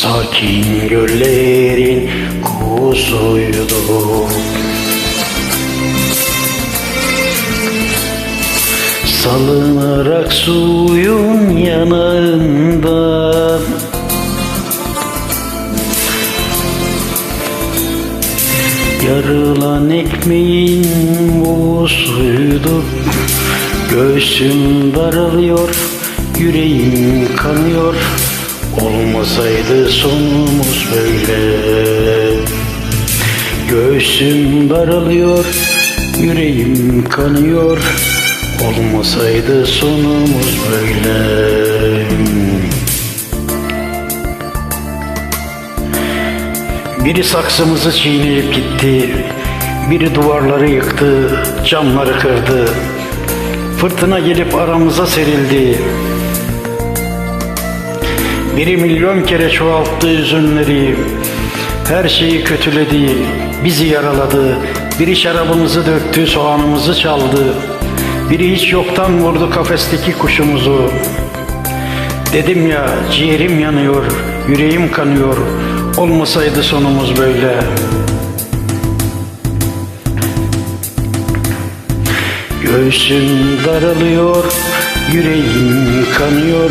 Sakin göllerin kuzuydu. Salınarak suyun yanağından Yarılan ekmeğin buzuydu. Göğsüm daralıyor, yüreğim kanıyor Olmasaydı sonumuz böyle Göğsüm daralıyor, yüreğim kanıyor Olmasaydı sonumuz böyle Biri saksımızı çiğneyip gitti, biri duvarları yıktı, camları kırdı. Fırtına gelip aramıza serildi. Biri milyon kere çoğalttı üzünleri, her şeyi kötüledi, bizi yaraladı. Biri şarabımızı döktü, soğanımızı çaldı. Biri hiç yoktan vurdu kafesteki kuşumuzu. Dedim ya ciğerim yanıyor, yüreğim kanıyor. Olmasaydı sonumuz böyle. Göğsüm daralıyor, yüreğim kanıyor.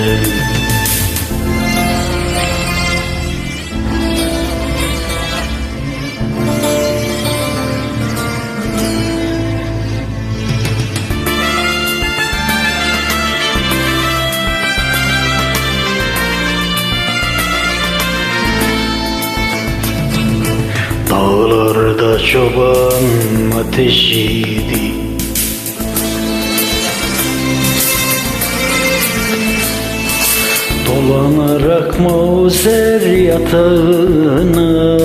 Çoban ateşiydi. Dolanarak Mauser yatağına.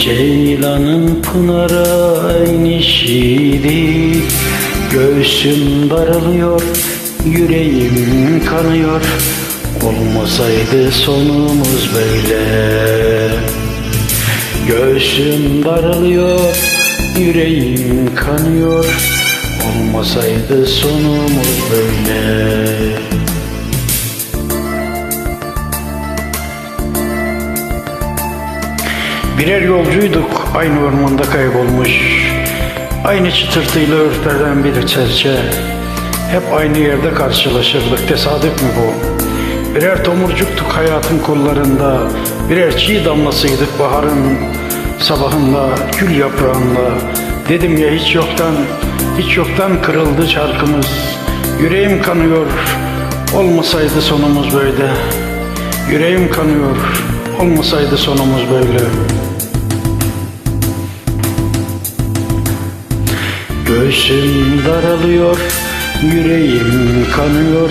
Ceylanın pınara inişiydi Göğsüm daralıyor, yüreğim kanıyor Olmasaydı sonumuz böyle. Göğsüm daralıyor, yüreğim kanıyor. Olmasaydı sonumuz böyle. Birer yolcuyduk aynı ormanda kaybolmuş. Aynı çıtırtıyla örtelen bir serçe Hep aynı yerde karşılaşırdık. Tesadüf mü bu? Birer tomurcuktuk hayatın kollarında Birer çiğ damlasıydık baharın sabahında Gül yaprağında. Dedim ya hiç yoktan hiç yoktan kırıldı çarkımız. Yüreğim kanıyor olmasaydı sonumuz böyle. Yüreğim kanıyor olmasaydı sonumuz böyle. Göğsüm daralıyor, yüreğim kanıyor